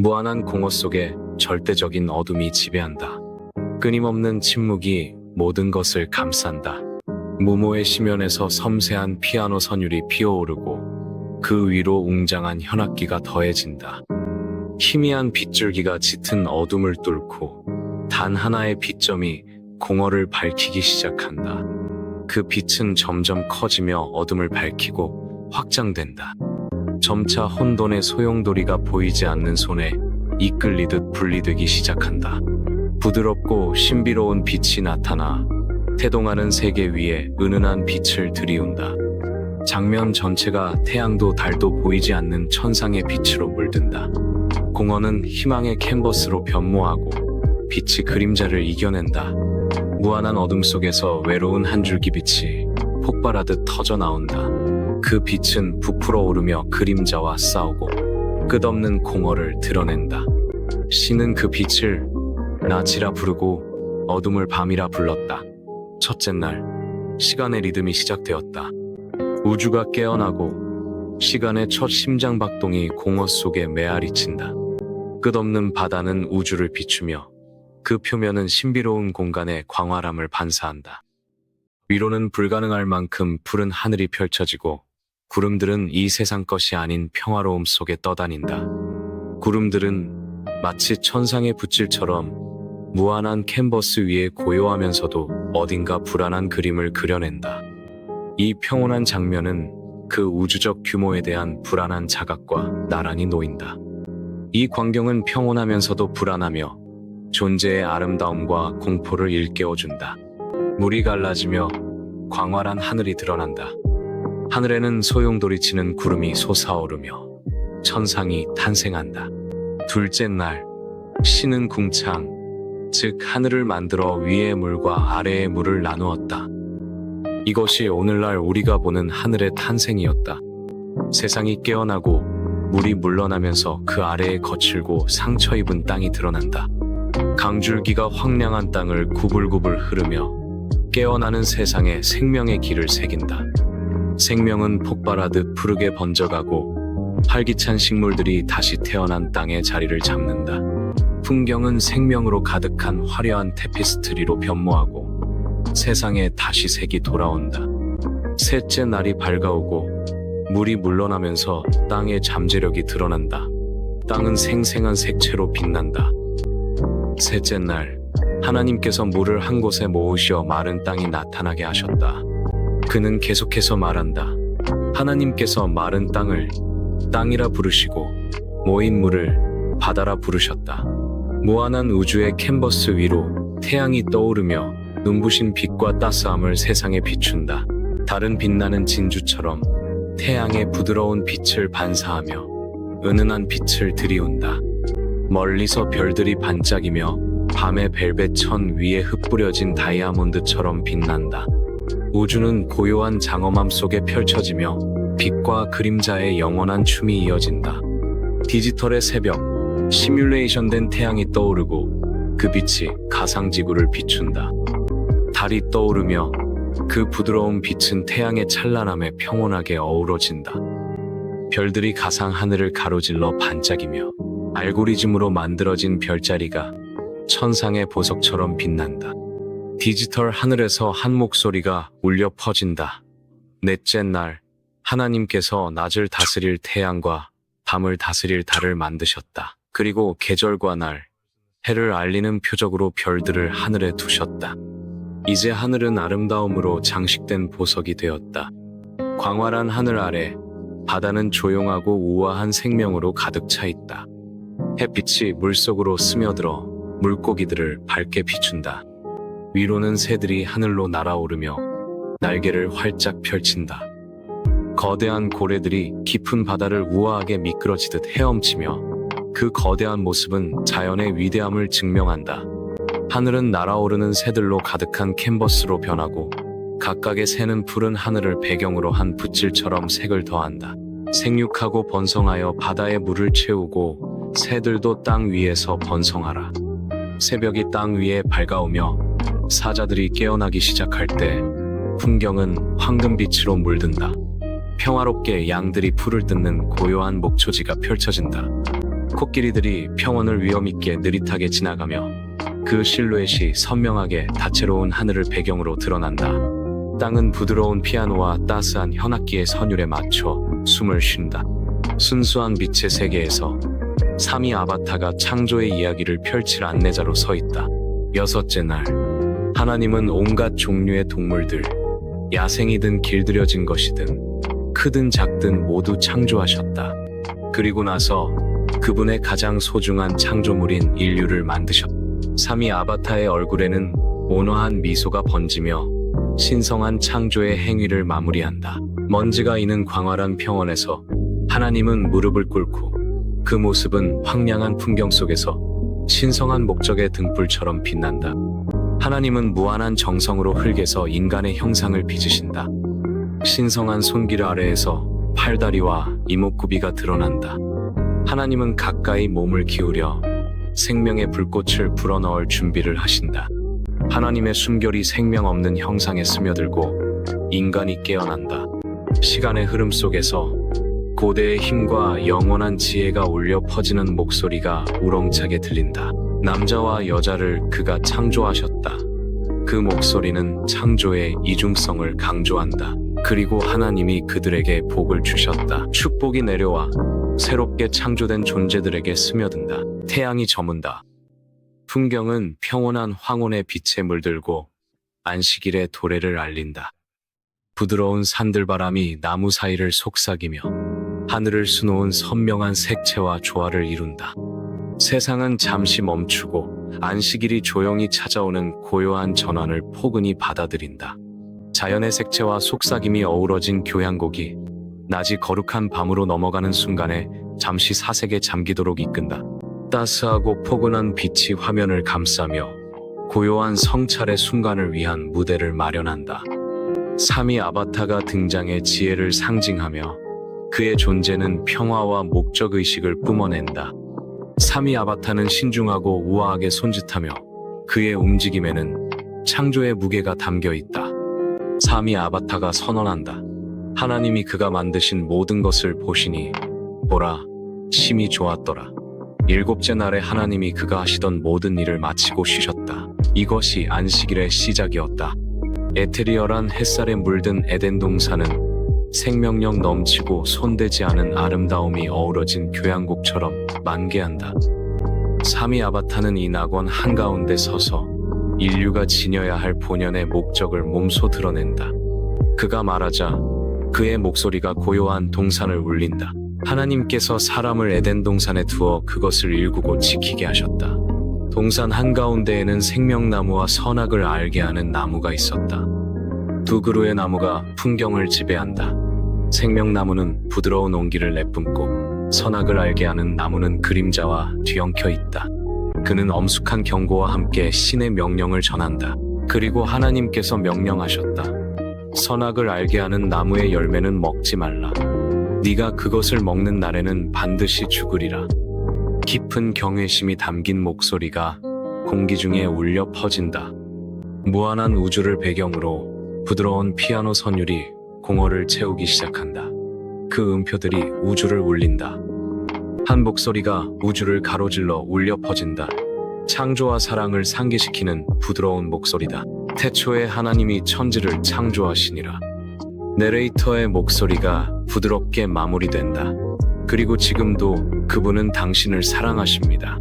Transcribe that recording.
무한한 공허 속에 절대적인 어둠이 지배한다. 끊임없는 침묵이 모든 것을 감싼다. 무모의 심연에서 섬세한 피아노 선율이 피어오르고 그 위로 웅장한 현악기가 더해진다. 희미한 빗줄기가 짙은 어둠을 뚫고 단 하나의 빛점이 공허를 밝히기 시작한다. 그 빛은 점점 커지며 어둠을 밝히고 확장된다. 점차 혼돈의 소용돌이가 보이지 않는 손에 이끌리듯 분리되기 시작한다. 부드럽고 신비로운 빛이 나타나 태동하는 세계 위에 은은한 빛을 들이운다. 장면 전체가 태양도 달도 보이지 않는 천상의 빛으로 물든다. 공허는 희망의 캔버스로 변모하고 빛이 그림자를 이겨낸다. 무한한 어둠 속에서 외로운 한 줄기 빛이 폭발하듯 터져 나온다. 그 빛은 부풀어 오르며 그림자와 싸우고 끝없는 공허를 드러낸다. 신은 그 빛을 낮이라 부르고 어둠을 밤이라 불렀다. 첫째 날, 시간의 리듬이 시작되었다. 우주가 깨어나고 시간의 첫 심장 박동이 공허 속에 메아리 친다. 끝없는 바다는 우주를 비추며 그 표면은 신비로운 공간의 광활함을 반사한다. 위로는 불가능할 만큼 푸른 하늘이 펼쳐지고 구름들은 이 세상 것이 아닌 평화로움 속에 떠다닌다. 구름들은 마치 천상의 붓질처럼 무한한 캔버스 위에 고요하면서도 어딘가 불안한 그림을 그려낸다. 이 평온한 장면은 그 우주적 규모에 대한 불안한 자각과 나란히 놓인다. 이 광경은 평온하면서도 불안하며 존재의 아름다움과 공포를 일깨워준다. 물이 갈라지며 광활한 하늘이 드러난다. 하늘에는 소용돌이 치는 구름이 솟아오르며 천상이 탄생한다. 둘째 날, 신은 궁창, 즉 하늘을 만들어 위의 물과 아래의 물을 나누었다. 이것이 오늘날 우리가 보는 하늘의 탄생이었다. 세상이 깨어나고 물이 물러나면서 그 아래에 거칠고 상처 입은 땅이 드러난다. 강줄기가 황량한 땅을 구불구불 흐르며 깨어나는 세상에 생명의 길을 새긴다. 생명은 폭발하듯 푸르게 번져가고 활기찬 식물들이 다시 태어난 땅에 자리를 잡는다. 풍경은 생명으로 가득한 화려한 테피스트리로 변모하고 세상에 다시 색이 돌아온다. 셋째 날이 밝아오고 물이 물러나면서 땅의 잠재력이 드러난다. 땅은 생생한 색채로 빛난다. 셋째 날, 하나님께서 물을 한 곳에 모으시어 마른 땅이 나타나게 하셨다. 그는 계속해서 말한다. 하나님께서 마른 땅을 땅이라 부르시고 모인 물을 바다라 부르셨다. 무한한 우주의 캔버스 위로 태양이 떠오르며 눈부신 빛과 따스함을 세상에 비춘다. 다른 빛나는 진주처럼 태양의 부드러운 빛을 반사하며 은은한 빛을 들이운다. 멀리서 별들이 반짝이며 밤의 벨벳 천 위에 흩뿌려진 다이아몬드처럼 빛난다. 우주는 고요한 장엄함 속에 펼쳐지며 빛과 그림자의 영원한 춤이 이어진다. 디지털의 새벽, 시뮬레이션된 태양이 떠오르고 그 빛이 가상 지구를 비춘다. 달이 떠오르며 그 부드러운 빛은 태양의 찬란함에 평온하게 어우러진다. 별들이 가상 하늘을 가로질러 반짝이며 알고리즘으로 만들어진 별자리가 천상의 보석처럼 빛난다. 디지털 하늘에서 한 목소리가 울려 퍼진다. 넷째 날, 하나님께서 낮을 다스릴 태양과 밤을 다스릴 달을 만드셨다. 그리고 계절과 날, 해를 알리는 표적으로 별들을 하늘에 두셨다. 이제 하늘은 아름다움으로 장식된 보석이 되었다. 광활한 하늘 아래, 바다는 조용하고 우아한 생명으로 가득 차 있다. 햇빛이 물속으로 스며들어 물고기들을 밝게 비춘다. 위로는 새들이 하늘로 날아오르며 날개를 활짝 펼친다. 거대한 고래들이 깊은 바다를 우아하게 미끄러지듯 헤엄치며 그 거대한 모습은 자연의 위대함을 증명한다. 하늘은 날아오르는 새들로 가득한 캔버스로 변하고 각각의 새는 푸른 하늘을 배경으로 한 붓질처럼 색을 더한다. 생육하고 번성하여 바다에 물을 채우고 새들도 땅 위에서 번성하라. 새벽이 땅 위에 밝아오며 사자들이 깨어나기 시작할 때 풍경은 황금빛으로 물든다. 평화롭게 양들이 풀을 뜯는 고요한 목초지가 펼쳐진다. 코끼리들이 평원을 위험있게 느릿하게 지나가며 그 실루엣이 선명하게 다채로운 하늘을 배경으로 드러난다. 땅은 부드러운 피아노와 따스한 현악기의 선율에 맞춰 숨을 쉰다. 순수한 빛의 세계에서 삼위 아바타가 창조의 이야기를 펼칠 안내자로 서 있다. 여섯째 날, 하나님은 온갖 종류의 동물들, 야생이든 길들여진 것이든 크든 작든 모두 창조하셨다. 그리고 나서 그분의 가장 소중한 창조물인 인류를 만드셨다. 삼위 아바타의 얼굴에는 온화한 미소가 번지며 신성한 창조의 행위를 마무리한다. 먼지가 이는 광활한 평원에서 하나님은 무릎을 꿇고 그 모습은 황량한 풍경 속에서 신성한 목적의 등불처럼 빛난다. 하나님은 무한한 정성으로 흙에서 인간의 형상을 빚으신다. 신성한 손길 아래에서 팔다리와 이목구비가 드러난다. 하나님은 가까이 몸을 기울여 생명의 불꽃을 불어넣을 준비를 하신다. 하나님의 숨결이 생명 없는 형상에 스며들고 인간이 깨어난다. 시간의 흐름 속에서 고대의 힘과 영원한 지혜가 울려 퍼지는 목소리가 우렁차게 들린다. 남자와 여자를 그가 창조하셨다. 그 목소리는 창조의 이중성을 강조한다. 그리고 하나님이 그들에게 복을 주셨다. 축복이 내려와 새롭게 창조된 존재들에게 스며든다. 태양이 저문다. 풍경은 평온한 황혼의 빛에 물들고 안식일의 도래를 알린다. 부드러운 산들바람이 나무 사이를 속삭이며 하늘을 수놓은 선명한 색채와 조화를 이룬다. 세상은 잠시 멈추고 안식일이 조용히 찾아오는 고요한 전환을 포근히 받아들인다. 자연의 색채와 속삭임이 어우러진 교향곡이 낮이 거룩한 밤으로 넘어가는 순간에 잠시 사색에 잠기도록 이끈다. 따스하고 포근한 빛이 화면을 감싸며 고요한 성찰의 순간을 위한 무대를 마련한다. 삼위 아바타가 등장해 지혜를 상징하며 그의 존재는 평화와 목적의식을 뿜어낸다. 삼위 아바타는 신중하고 우아하게 손짓하며 그의 움직임에는 창조의 무게가 담겨 있다. 삼위 아바타가 선언한다. 하나님이 그가 만드신 모든 것을 보시니 보라 심히 좋았더라. 일곱째 날에 하나님이 그가 하시던 모든 일을 마치고 쉬셨다. 이것이 안식일의 시작이었다. 에테리얼한 햇살에 물든 에덴 동산은 생명력 넘치고 손대지 않은 아름다움이 어우러진 교향곡처럼 만개한다. 삼위 아바타는 이 낙원 한가운데 서서 인류가 지녀야 할 본연의 목적을 몸소 드러낸다. 그가 말하자 그의 목소리가 고요한 동산을 울린다. 하나님께서 사람을 에덴 동산에 두어 그것을 일구고 지키게 하셨다. 동산 한가운데에는 생명나무와 선악을 알게 하는 나무가 있었다. 두 그루의 나무가 풍경을 지배한다. 생명나무는 부드러운 온기를 내뿜고 선악을 알게 하는 나무는 그림자와 뒤엉켜 있다. 그는 엄숙한 경고와 함께 신의 명령을 전한다. 그리고 하나님께서 명령하셨다. 선악을 알게 하는 나무의 열매는 먹지 말라. 네가 그것을 먹는 날에는 반드시 죽으리라. 깊은 경외심이 담긴 목소리가 공기 중에 울려 퍼진다. 무한한 우주를 배경으로 부드러운 피아노 선율이 공허를 채우기 시작한다. 그 음표들이 우주를 울린다. 한 목소리가 우주를 가로질러 울려 퍼진다. 창조와 사랑을 상기시키는 부드러운 목소리다. 태초에 하나님이 천지를 창조하시니라. 내레이터의 목소리가 부드럽게 마무리된다. 그리고 지금도 그분은 당신을 사랑하십니다.